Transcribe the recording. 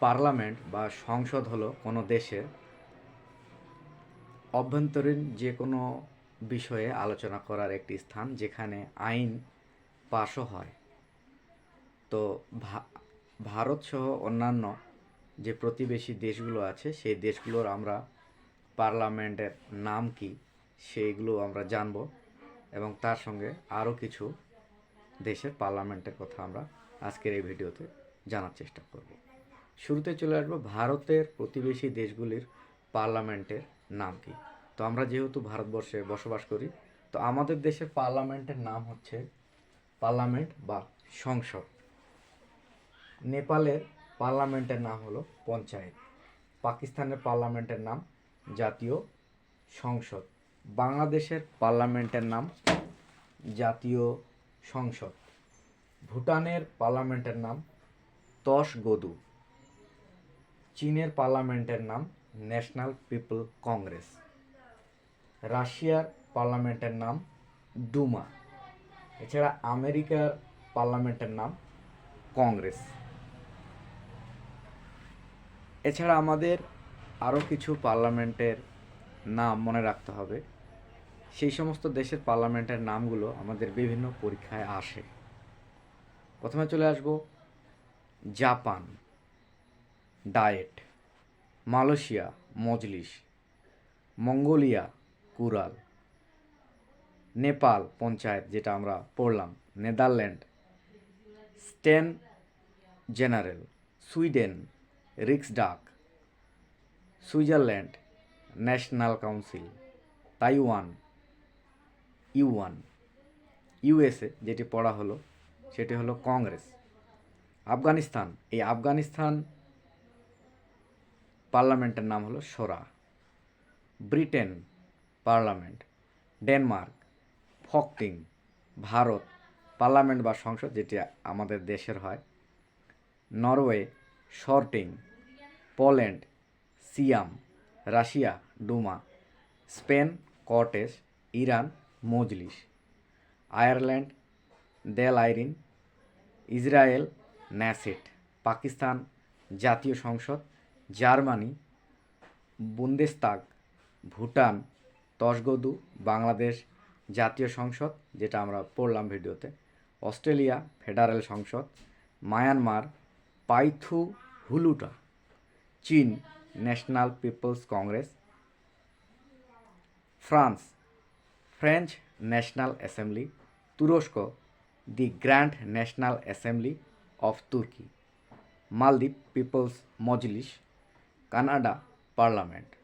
Parliament বা সংসদ হলো কোনো দেশের অভ্যন্তরীণ যে কোনো বিষয়ে আলোচনা করার একটি স্থান যেখানে আইন পাশও হয়। তো ভা- ভারত সহ অন্যান্য যে প্রতিবেশী দেশগুলো আছে, সেই দেশগুলোর আমরা পার্লামেন্টের নাম কি সেইগুলো আমরা জানব এবং তার সঙ্গে আরও কিছু দেশের পার্লামেন্টের কথা আমরা আজকের এই ভিডিওতে জানার চেষ্টা করব। শুরুতে চলে আসব ভারতের প্রতিবেশী দেশগুলির পার্লামেন্টের নাম কি? তো আমরা যেহেতু ভারতবর্ষে বসবাস করি, তো আমাদের দেশের পার্লামেন্টের নাম হচ্ছে পার্লামেন্ট বা সংসদ। নেপালের পার্লামেন্টের নাম হলো পঞ্চায়েত। পাকিস্তানের পার্লামেন্টের নাম জাতীয় সংসদ। বাংলাদেশের পার্লামেন্টের নাম জাতীয় সংসদ। ভুটানের পার্লামেন্টের নাম তস গদু চীনের পার্লামেন্টের নাম ন্যাশনাল পিপল কংগ্রেস। রাশিয়ার পার্লামেন্টের নাম ডুমা এছাড়া আমেরিকার পার্লামেন্টের নাম কংগ্রেস। এছাড়া আমাদের আরও কিছু পার্লামেন্টের নাম মনে রাখতে হবে। সেই সমস্ত দেশের পার্লামেন্টের নামগুলো আমাদের বিভিন্ন পরীক্ষায় আসে। প্রথমে চলে আসব Japan. Diet, Malaysia, Majlis, Mongolia, Khural, Nepal Panchayat যেটা আমরা পড়লাম, Netherland, Staten General, Sweden, Riksdag, Switzerland, national council, Taiwan, Yuan, USA যেটি পড়া হলো, সেটি হলো কংগ্রেস। আফগানিস্তান, এই আফগানিস্তান পার্লামেন্টের নাম হলো সোরা। Britain parliament, Denmark Folketing Bharat parliament বা সংসদ যেটি আমাদের দেশের হয়, Norway, Storting, Poland, Sejm, Russia, Duma, Spain Cortes Iran, Majlis, Ireland, Dail Eireann, Israel, Knesset, Pakistan জাতীয় সংসদ জার্মানি, বুন্দেস্তাগ, ভুটান, তসগদু, বাংলাদেশ জাতীয় সংসদ, যেটা আমরা পড়লাম ভিডিওতে, অস্ট্রেলিয়া ফেডারেল সংসদ, মায়ানমার পাইথু হুলুটা চীন national people's congress, France French national assembly, তুরস্ক the grand national assembly of Turkey, মালদ্বীপ পিপলস মজলিস কানাডা পার্লামেন্ট।